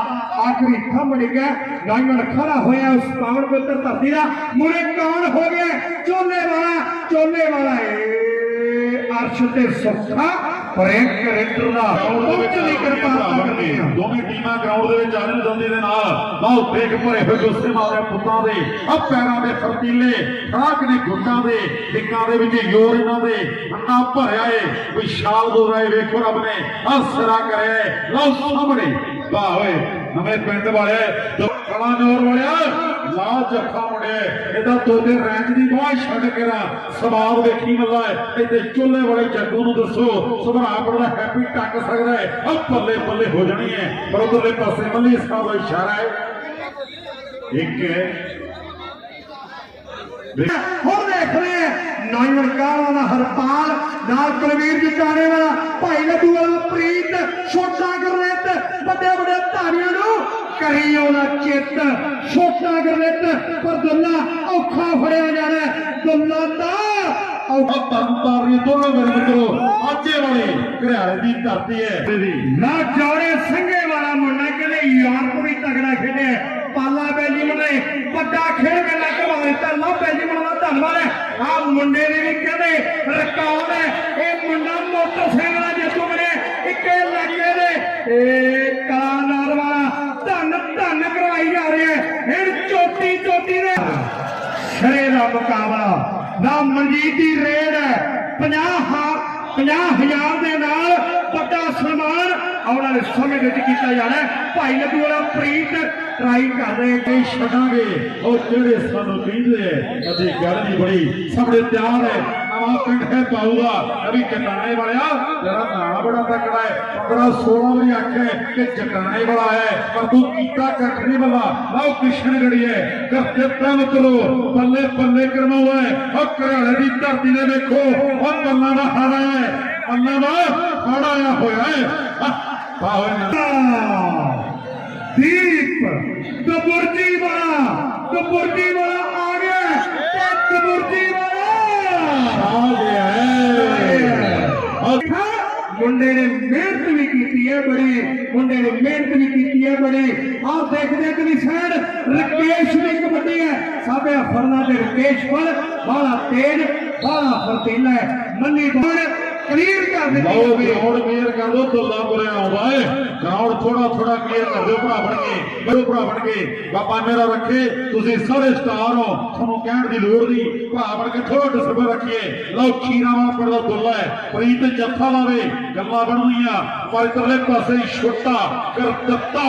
ਆਖਰੀ ਥੰਮ ਡਿੱਗਾ ਨਾਇਮਨ ਖੜਾ ਹੋਇਆ ਉਸ ਪਾਵਨ ਪੁੱਤਰ ਧਰਤੀ ਦਾ। ਮੁਰੇ ਕੌਣ ਹੋ ਗਿਆ? ਚੋਲੇ ਵਾਲਾ ਚੋਲੇ ਵਾਲਾ ਏ ਅਰਸ਼ ਤੇ ਸੁੱਖਾ। ਪ੍ਰੇਮ ਕਰਿੰਦਰ ਦਾ ਉੱਚ ਦੀ। ਕਿਰਪਾ ਹਾਂ ਦੋਵੇਂ ਟੀਮਾਂ ਗਰਾਊਂਡ ਦੇ ਵਿੱਚ ਆਨੰਦ ਦੰਦੀ ਦੇ ਨਾਲ। ਬਹੁਤ ਦੇਖ ਭਰੇ ਹੋਏ ਗੁੱਸੇ ਮਾਰੇ ਪੁੱਤਾਂ ਦੇ। ਆ ਪੈਰਾਂ ਦੇ ਫਰਤੀਲੇ ਖੜਾਕ ਨੇ ਗੁੱਟਾਂ ਦੇ। ਟਿੱਕਾਂ ਦੇ ਵਿੱਚ ਯੋਰ ਇਹਨਾਂ ਦੇ। ਅੰਨਾ ਭਰਿਆ ਏ। ਵਿਸ਼ਾਲ ਦੋਰਾਏ ਵੇਖੋ ਰੱਬ ਨੇ। ਆ ਸਿਰਾ ਕਰਿਆ ਏ। ਲਓ ਸਾਹਮਣੇ। ਵਾਹ ਓਏ। ਨਵੇਂ ਪਿੰਡ ਵਾਲੇ ਕਲਾ ਨੌਰ ਵਾਲਿਆ। ਲਾ ਜੱਫਾ ਮੁੰਡੇ, ਇਹਦਾ ਤੋਦੇ ਰੈਂਕ ਦੀ ਬਾਹ ਛੱਡ ਕੇ ਨਾ ਸਵਾਦ ਦੇਖੀ ਮੱਲਾ ਹੈ? ਇੱਥੇ ਚੁੱਲ੍ਹੇ ਵਾਲੇ ਜੱਗੂ ਨੂੰ ਦੱਸੋ ਸੁਭਰਾਪੁਰ ਦਾ ਹੈਪੀ ਟੱਕ ਸਕਦਾ ਹੈ? ਆ ਪੱਲੇ ਬੱਲੇ ਹੋ ਜਾਣੀ ਹੈ, ਪਰ ਉਧਰਲੇ ਪਾਸੇ ਮੱਲੀ ਸਾਹਿਬ ਦਾ ਇਸ਼ਾਰਾ ਹੈ। ਇੱਕ ਹੈ ਹੁਣ ਦੇਖ ਰਹੇ ਨਾਇਣ ਕਾਲਾ ਦਾ ਹਰਪਾਲ ਨਾਲ ਕੁਲਵੀਰ ਜੀ ਕਾਣੇ ਵਾਲਾ ਭਾਈ ਲੱਡੂ ਵਾਲਾ ਪ੍ਰੀਤ ਛੋਟਾ ਗੁਰਨਿਤ ਵੱਡੇ ਵੱਡੇ ਧਾਰੀਆਂ ਨੂੰ ਕਰੀ ਉਹਦਾ ਚਿੱਤ। ਛੋਟਾ ਗੁਰਨਿਤ ਪਰ ਦੁੱਲਾ ਔਖਾ ਫੜਿਆ ਜਾਣਾ ਦੁੱਲਾ ਦਾ ਔਖਾ ਉਹ ਤਰਨਤਾਰਨੀ ਦੋਨੋਂ ਮੇਰੇ ਮਿੱਤਰੋ ਆਜੇ ਵਾਲੇ ਘਰਿਆਲੇ ਦੀ ਧਰਤੀ ਹੈ। ਨਾ ਜੋੜੇ ਸੰਘੇ ਵਾਲਾ ਮੁੰਡਾ ਕਹਿੰਦੇ ਯੂਰਪ ਵੀ ਤਗੜਾ ਖੇਡਿਆ ਪਾਲਾ ਨੇ ਵੱਡਾ ਖੇਡ ਕੇ ਲੱਗ ਦਿੱਤਾ ਲਾ ਬੈਲੀਮਨ ਦਾ ਧੰਨਵਾਦ ਹੈ। ਆ ਮੁੰਡੇ ਦੇ ਵੀ ਕਹਿੰਦੇ ਰਿਕਾਰਡ ਹੈ, ਇਹ ਮੁੰਡਾ ਮੋਟਰਸਾਈਕਲ ਦਾ ਜੇਤੂ ਬਣੇ ਇੱਕੇ ਲੱਗੇ ਦੇ। ਇਹ ਕਲਾਨਾਰ ਵਾਲਾ ਧੰਨ ਧੰਨ ਕਰਵਾਈ ਜਾ ਰਿਹਾ ਹੈ। ਇਹ ਚੋਟੀ ਚੋਟੀ ਦੇ ਸ਼ਰੇ ਦਾ ਮੁਕਾਬਲਾ। ਨਾ ਮਨਜੀਤ ਦੀ ਰੇਡ ਹੈ। 50 ਹਾ 50000 ਦੇ ਨਾਲ ਵੱਡਾ ਸਨਮਾਨ ਆਉਣ ਵਾਲੇ ਸਮੇਂ ਵਿੱਚ ਕੀਤਾ ਜਾਣਾ ਭਾਈ ਲੱਡੂ ਵਾਲਾ ਪ੍ਰੀਤ ਟਰਾਈ ਕਰਦੇ ਕਈ ਛੱਡਾਂਗੇ। ਉਹ ਜਿਹੜੇ ਸਾਨੂੰ ਕਹਿੰਦੇ ਅਸੀਂ ਗੱਲ ਨਹੀਂ ਬੜੀ ਸਾਹਮਣੇ ਤਿਆਰ ਹੈ। ਨਵਾਂ ਪਿੰਡ ਹੈ ਪਾਊਗਾ ਅਭੀ ਚਟਾਣੇ ਵਾਲਿਆ। ਤੇਰਾ ਨਾਂ ਬੜਾ ਤਕੜਾ ਹੈ। 15 16 ਵਾਰੀ ਆਖਿਆ ਕਿ ਚਟਾਣੇ ਵਾਲਾ ਹੈ। ਪਰ ਤੂੰ ਕੀਤਾ ਕੱਖ ਨਹੀਂ ਲਓ ਕਿਸ਼ਨਗੜੀ ਹੈ। ਕਰਤੇ ਤਾਂ ਮਿੱਤਰੋ ਬੱਲੇ ਬੱਲੇ ਕਰਮਾਉਆ ਹੈ। ਉਹ ਘਰਾੜੇ ਦੀ ਧਰਤੀ ਨੇ ਵੇਖੋ। ਉਹ ਬੱਲਾ ਦਾ ਹਾਰਾ ਹੈ। ਬੱਲਾ ਦਾ ਹਾੜਾ ਆਇਆ ਹੋਇਆ ਹੈ। ਵਾਹ ਹੋਏ ਨਾ ਦੀਪ ਕਬੁਰਜੀ ਵਾਲਾ ਕਬੁਰਜੀ ਵਾਲਾ ਆ ਗਿਆ ਤੇ ਕਬੁਰਜੀ ਵਾਲਾ ਆ ਗਿਆ ਹੈ ਹਾਂ, ਮੁੰਡੇ ਨੇ ਮਿਹਨਤ ਵੀ ਕੀਤੀ ਹੈ ਬੜੀ ਮੁੰਡੇ ਨੇ ਮਿਹਨਤ ਵੀ ਕੀਤੀ ਹੈ ਬੜੀ ਆਹ ਦੇਖਦੇ ਕਿ ਵੀ ਸਾਈਡ ਰਕੇਸ਼ ਦੀ ਕਬੱਡੀ ਹੈ ਸਾਬੇ ਫਰਨਾ ਤੇ ਰਕੇਸ਼ ਪਰ ਬਾਲਾ ਤੇਜ ਹੈ ਕਲੀਅਰ ਕਰ ਦਿੱਤੀ ਲਓ ਜਾਵੇ। ਗਰਾਊਂਡ ਕਲੀਅਰ ਕਰ ਦੋ ਦੁੱਲਾਪੁਰੇ ਆਉਂਦਾ ਏ ਗਰਾਊਂਡ ਥੋੜਾ ਥੋੜਾ ਕਲੀਅਰ ਕਰ ਦਿਓ ਭਰਾ ਬਣ ਕੇ ਬੜੋ ਭਰਾ ਬਣ ਕੇ। ਬਾਬਾ ਮੇਰਾ ਰੱਖੇ ਤੁਸੀਂ ਸਾਰੇ ਸਟਾਰ ਹੋ। ਤੁਹਾਨੂੰ ਕਹਿਣ ਦੀ ਲੋੜ ਨਹੀਂ। ਭਰਾ ਬਣ ਕੇ ਥੋੜਾ ਡਿਸਪਲਿਨ ਰੱਖੀਏ। ਲਓ ਖੀਰਾਵਾ ਪੜਦਾ ਦੁੱਲਾ ਹੈ। ਪ੍ਰੀਤ ਜੱਥਾ ਲਾਵੇ ਗੱਲਾਂ ਬਣਦੀਆਂ ਪਰ ਇਧਰਲੇ ਪਾਸੇ ਛੋਟਾ ਕਰ ਦਿੱਤਾ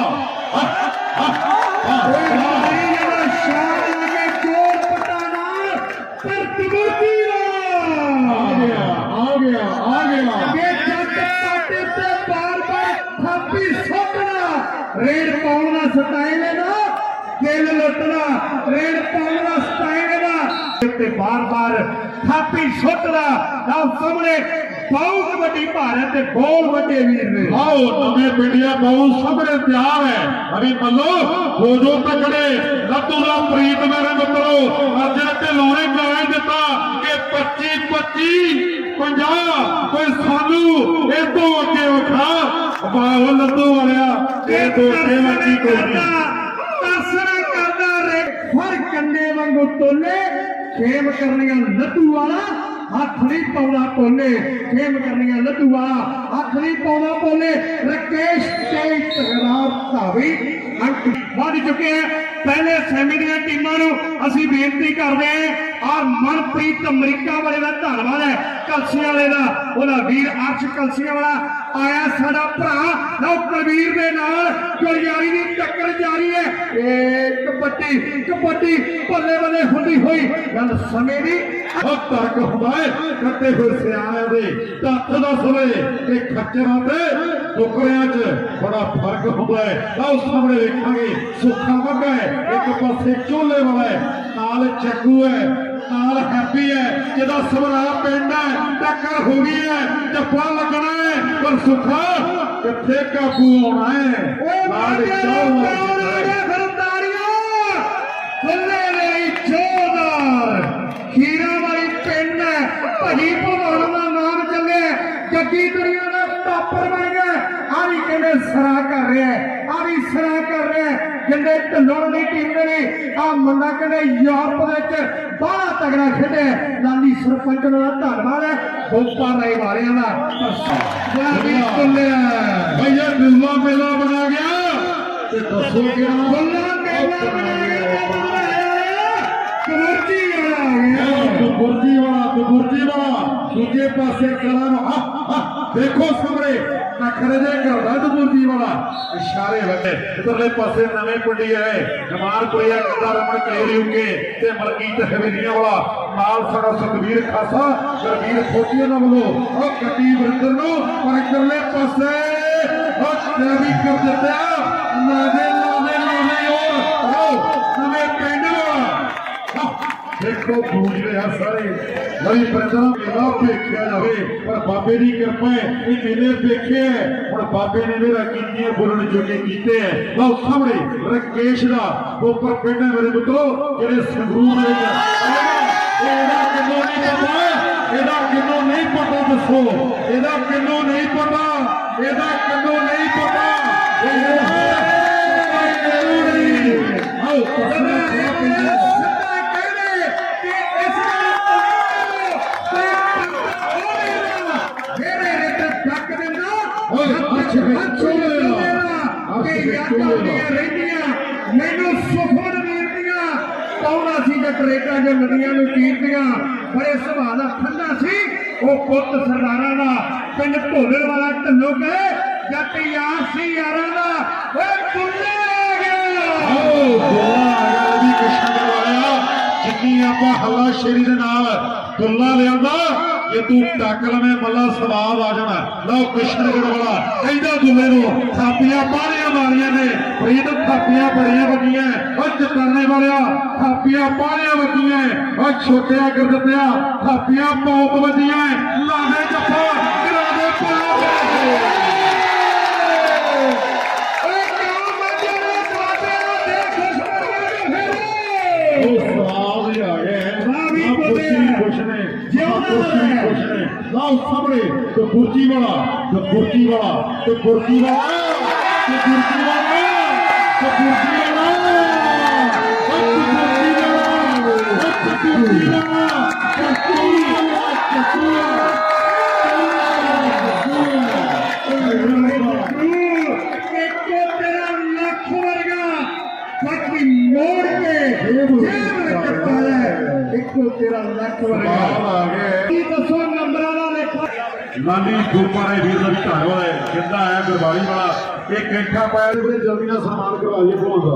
ਓਏ ਮਾਰੀ ਜਿਹੜਾ ਸ਼ਾਨ ਆ ਕੇ ਜੋਰ ਪਟਾ ਨਾਲ ਪਰ ਤਬੂਤੀ ਆ ਗਿਆ ਆ ਗਿਆ ਆ ਗਿਆ ਅੱਗੇ ਜੱਟ ਪਾਟੇ ਤੇ ਬਾਰ ਬਾਰ ਥਾਪੀ ਸੁੱਟਣਾ। ਰੇਡ ਪਾਉਣ ਸਟਾਈਲ ਹੈ ਨਾ ਦਿਲ ਲੁੱਟਦਾ ਰੇਡ ਪਾਉਣ ਸਟਾਈਲ ਦਾ ਤੇ ਬਾਰ-ਬਾਰ ਥਾਪੀ ਸੁੱਟਦਾ ਤਾਂ ਸਾਹਮਣੇ ਬਹੁਤ ਵੱਡੀ ਭਾਰਤ ਤੇ ਬਹੁਤ ਵੱਡੇ ਵੀਰ ਨੇ। ਆਓ ਨਵੇਂ ਪਿੰਡੀਆਂ ਬਹੁ ਸਾਹਮਣੇ ਤਿਆਰ ਹੈ। ਅਭੀ ਮੱਲੋ ਹੋ ਜੋ ਤਕੜੇ। ਲੱਤੂ ਦਾ ਪ੍ਰੀਤ ਮੇਰੇ ਮਿੱਤਰੋ। ਅੱਜ ਢਿੱਲੋਂ ਨੇ ਗਾਇ ਦਿੱਤਾ ਕਿ 25 25 50 ਕੋਈ ਸਾਨੂੰ ਇਹ ਤੋਂ ਅੱਗੇ ਉਠਾ ਬਾਹੋ ਲੱਤੂ ਵਾਲਿਆ ਇਹ ਤੋਂ ਅੱਗੇ ਵੱਡੀ ਕੋਈ ਤਰਸਣਾ ਕਰਦਾ ਰੇ ਫਰ ਕੰਡੇ ਵਾਂਗੂ ਤੋਲੇ ਖੇਮ ਕਰਨੀਆਂ ਲੱਡੂ ਵਾਲਾ ਹੱਥ ਨਹੀਂ ਪਾਉਂਦਾ ਪੋਲੇ ਖੇਮ ਕਰਨੀਆਂ ਲੱਡੂ ਵਾਲਾ ਹੱਥ ਨਹੀਂ ਪਾਉਂਦਾ ਪੋਲੇ ਰਕੇਸ਼ ਤੇ ਤਗਰਾਰ ਧਾਵੀ ਅੰਕ ਵੱਧ ਚੁੱਕੇ ਪਹਿਲੇ ਸੈਮੀ ਦੀਆਂ ਟੀਮਾਂ ਨੂੰ ਅਸੀਂ ਬੇਨਤੀ ਕਰਦੇ ਹਾਂ ਆ ਮਨਪ੍ਰੀਤ ਅਮਰੀਕਾ ਵਾਲੇ ਦਾ ਧੰਨਵਾਦ ਹੈ। ਕਲਸੀਆਂ ਵਾਲੇ ਦਾ, ਉਹਦਾ ਵੀਰ ਅਰਸ਼ ਕਲਸੀਆਂ ਵਾਲਾ ਆਇਆ ਸਾਡਾ ਭਰਾ, ਲਓ ਕੁਲਵੀਰ ਦੇ ਨਾਲ ਗੁਲਯਾਰੀ ਦੀ ਟੱਕਰ ਜਾਰੀ ਹੈ। ਇਹ ਕਬੱਡੀ ਕਬੱਡੀ ਬੱਲੇ ਬੱਲੇ ਹੁੰਦੀ ਹੋਈ ਗੱਲ ਸਮੇਂ ਦੀ ਉਹ ਤਰਕ ਹੁੰਦਾ ਹੈ। ਕੱਟੇ ਫਿਰ ਸਿਆਣਿਆਂ ਦੇ ਤੱਥ ਦਾ ਵੇ ਕਿ ਖੱਚਰਾਂ ਤੇ ਟੁਕੜਿਆਂ 'ਚ ਬੜਾ ਫ਼ਰਕ ਹੁੰਦਾ ਹੈ। ਆਓ ਸਾਹਮਣੇ ਵੇਖਾਂਗੇ ਸੁੱਖਾ ਵੱਗਾ ਹੈ। ਇੱਕ ਪਾਸੇ ਚੋਲੇ ਵਾਲਾ ਹੈ ਨਾਲ ਚੱਕੂ ਹੈ ਨਾਲ ਹੈਪੀ ਹੈ। ਜਿਹਦਾ ਸਵਰਾ ਪਿੰਡ ਹੈ ਟੱਕਰ ਹੋ ਗਈ ਹੈ ਜੱਫਾ ਲੱਗਣਾ ਹੈ ਪਰ ਸੁੱਖਾ ਕਿੱਥੇ ਕਾਬੂ ਆਉਣਾ ਹੈ? ਨਾਲ ਚਾਹੂ ਭਜੀ ਭਗਵਾਨ ਦਾ ਨਾਮ ਚੱਲੇ ਜੱਗੀ ਦੁਨੀਆ ਦਾ ਟਾਪਰ ਬਣ ਗਿਆ ਆ ਵੀ ਕਹਿੰਦੇ ਸਰਾ ਕਰ ਰਿਹਾ ਹੈ ਆ ਵੀ ਸਰਾ ਕਰ ਰਿਹਾ ਹੈ ਜਿੰਦੇ ਢੱਲੋਂ ਦੀ ਟੀਮ ਦੇ ਨੇ ਆ ਮੁੰਡਾ ਕਹਿੰਦੇ ਯੂਰਪ ਦੇ ਵਿੱਚ ਬੜਾ ਤਗੜਾ ਖੇਡਿਆ ਹੈ। ਲਾਲੀ ਸਰਪੰਚ ਦਾ ਧੰਨਵਾਦ ਹੈ ਗੋਪਾ ਰਾਏ ਵਾਲਿਆਂ ਦਾ ਜਾਨੀ ਕੁੱਲਿਆ ਭਈਆ ਦਿਲਵਾ ਮੇਲਾ ਬਣਾ ਗਿਆ ਤੇ ਦੱਸੋ ਕਿਹੜਾ ਬੱਲਾ ਮੇਲਾ ਕਬਰਜੀ ਵਾਲਾ ਆ ਗਿਆ ਗੁਰਜੀ ਵਾਲਾ ਤੇ ਗੁਰਜੀ ਵਾਲਾ ਦੂਜੇ ਪਾਸੇ ਕਲਾ ਨੂੰ ਹਾ, ਹਾ, ਦੇਖੋ ਸਾਹਮਣੇ ਨਖਰੇ ਦੇ ਕਰਦਾ ਤੇ ਗੁਰਜੀ ਵਾਲਾ। ਇਸ਼ਾਰੇ ਵੱਡੇ। ਇਧਰਲੇ ਪਾਸੇ ਨਵੇਂ ਪਿੰਡੀ ਆਏ ਜਮਾਲ ਕੋਈਆ ਕਿੰਦਾ ਰਮਣ ਕਲੇਰੀ ਉੱਕੇ ਤੇ ਮਲਕੀਤ ਹਵੇਲੀਆਂ ਵਾਲਾ। ਨਾਲ ਸਾਡਾ ਸੁਖਵੀਰ ਖਾਸਾ। ਗੁਰਵੀਰ ਖੋਟੀ ਦਾ ਵੱਲੋਂ। ਉਹ ਗੱਡੀ ਵਰਿੰਦਰ ਨੂੰ ਪਰ ਇਧਰਲੇ ਪਾਸੇ। ਉਹ ਟੈਵੀ ਕਰ ਦਿੱਤਾ। ਲਾਦੇ ਲਾਦੇ ਲਾਦੇ ਹੋਰ ਆਓ ਨਵੇਂ ਪਿੰਡ ਵਾਲਾ ਦੇਖੋ ਗੂੰਜ ਰਿਹਾ ਸਾਰੇ ਬੜੀ ਪ੍ਰਦਨਾ ਮੇਲਾ ਵੇਖਿਆ ਜਾਵੇ ਪਰ ਬਾਬੇ ਦੀ ਕਿਰਪਾ ਹੈ ਇਹ ਮੇਲੇ ਵੇਖੇ ਹੈ ਹੁਣ ਬਾਬੇ ਨੇ ਮੇਰਾ ਕੀਤੀਆਂ ਬੋਲਣ ਜੋਗੇ ਕੀਤੇ ਹੈ ਲਓ ਸਾਹਮਣੇ ਰਕੇਸ਼ ਦਾ ਉੱਪਰ ਪਿੰਡ ਹੈ ਮੇਰੇ ਮਿੱਤਰੋ ਜਿਹੜੇ ਸੰਗਰੂਰ ਦੇ ਵਿੱਚ ਇਹਦਾ ਕਿੰਨੋਂ ਨਹੀਂ ਪਤਾ ਇਹਦਾ ਕਿੰਨੋਂ ਨਹੀਂ ਪਤਾ ਦੱਸੋ ਇਹਦਾ ਕਿੰਨੋਂ ਨਹੀਂ ਪਤਾ ਇਹਦਾ ਕਿੰਨੋਂ ਨਹੀਂ ਪਤਾ ਇਹ ਆਓ ਕਸਮ ਖਾ ਪਿੰਡ ਸੱਤਾ ਕਹਿੰਦੇ ਕਿ ਇਸ ਜਿਹੜੇ ਰਿੱਟ ਡੱਕ ਦਿੰਦਾ ਓਏ, ਹੱਥ ਵਿੱਚ ਚੋਲੇ ਦਾ ਕਿ ਯਾਦਾਂ ਦੀਆਂ ਰਹਿੰਦੀਆਂ ਮੈਨੂੰ ਸੁਖਮਨ ਵੀਰ ਦੀਆਂ ਕੌਣਾ ਸੀ ਜੇ ਟਰੇਕਾਂ ਜੋ ਨਦੀਆਂ ਨੂੰ ਚੀਰਦੀਆਂ ਬੜੇ ਸੁਭਾਅ ਦਾ ਠੰਡਾ ਸੀ ਉਹ ਪੁੱਤ ਸਰਦਾਰਾਂ ਦਾ ਪਿੰਡ ਢੋਲਣ ਵਾਲਾ ਢੱਲੋ ਕਹੇ ਜੱਟ ਯਾਰ ਸੀ ਯਾਰਾਂ ਦਾ ਓਏ ਦੁੱਲੇ ਆ ਗਿਆ ਆਓ ਦੁੱਲਾ ਵੀ ਕ੍ਰਿਸ਼ਨ ਵਾਲਿਆ ਜਿੰਨੀ ਆਪਾਂ ਹੱਲਾ ਸ਼ੇਰੀ ਦੇ ਨਾਲ ਦੁੱਲਾ ਲਿਆਂਦਾ ਜੇ ਤੂੰ ਟੱਕ ਲਵੇਂ ਮੱਲਾ ਸਵਾਦ ਆ ਜਾਣਾ, ਲਓ ਕ੍ਰਿਸ਼ਨਗੜ ਵਾਲਾ ਕਹਿੰਦਾ ਦੁੱਲੇ ਨੂੰ ਥਾਪੀਆਂ ਬਾਹਲੀਆਂ ਮਾਰੀਆਂ ਨੇ, ਪ੍ਰੀਤ ਥਾਪੀਆਂ ਬੜੀਆਂ ਵੱਜੀਆਂ ਉਹ ਚਟਾਨੇ ਵਾਲਿਆ, ਥਾਪੀਆਂ ਬਾਹਲੀਆਂ ਵੱਜੀਆਂ ਉਹ ਛੋਟਿਆ ਕਰ ਥਾਪੀਆਂ ਬਹੁਤ ਵੱਜੀਆਂ ਲਾਵੇ ਨੇ ਜਿਉਂਦਾ ਆਹ ਖੁਸ਼ ਨੇ ਲਾਓ ਸਾਹਮਣੇ ਤੇ ਗੁਰਜੀ ਵਾਲਾ, ਤੇ ਗੁਰਜੀ ਵਾਲਾ, ਤੇ ਗੁਰਜੀ ਵਾਲਾ, ਤੇ ਗੁਰਜੀ ਵਾਲਾ, ਤੇ ਗੁਰਜੀ ਵਾਲਾ, ਤੇ ਗੁਰਜੀ ਵਾਲਾ ਤੇ ਗੁਰਜੀ ਵਾਲਾ ਤੇ ਗੁਰਜੀ ਵਾਲਾ ਇੱਕੋ ਤੇਰਾ ਲੱਖ ਵਰਗਾ ਬਾਕੀ ਮੋੜ ਕੇ ਜੇਬ ਵਿੱਚ ਪਾਇਆ ਇੱਕੋ ਤੇਰਾ ਆ ਗਏ ਕੀ ਦੱਸੋ ਨੰਬਰਾਂ ਦਾ ਲੇਖਾ ਨਾਨੀ ਗੋਪਾਰੇ ਵੀਰ ਦਾ ਵੀ ਧੰਨਵਾਦ ਹੈ। ਕਿੰਦਾ ਆਇਆ ਗੁਰਬਾਣੀ ਵਾਲਾ। ਇਹ ਕੈਂਠਾ ਪਾਇਆ। ਤੇ ਜਲਦੀ ਨਾਲ ਸਨਮਾਨ ਕਰਵਾ ਲਈਏ ਭਲਵਾਨ ਦਾ।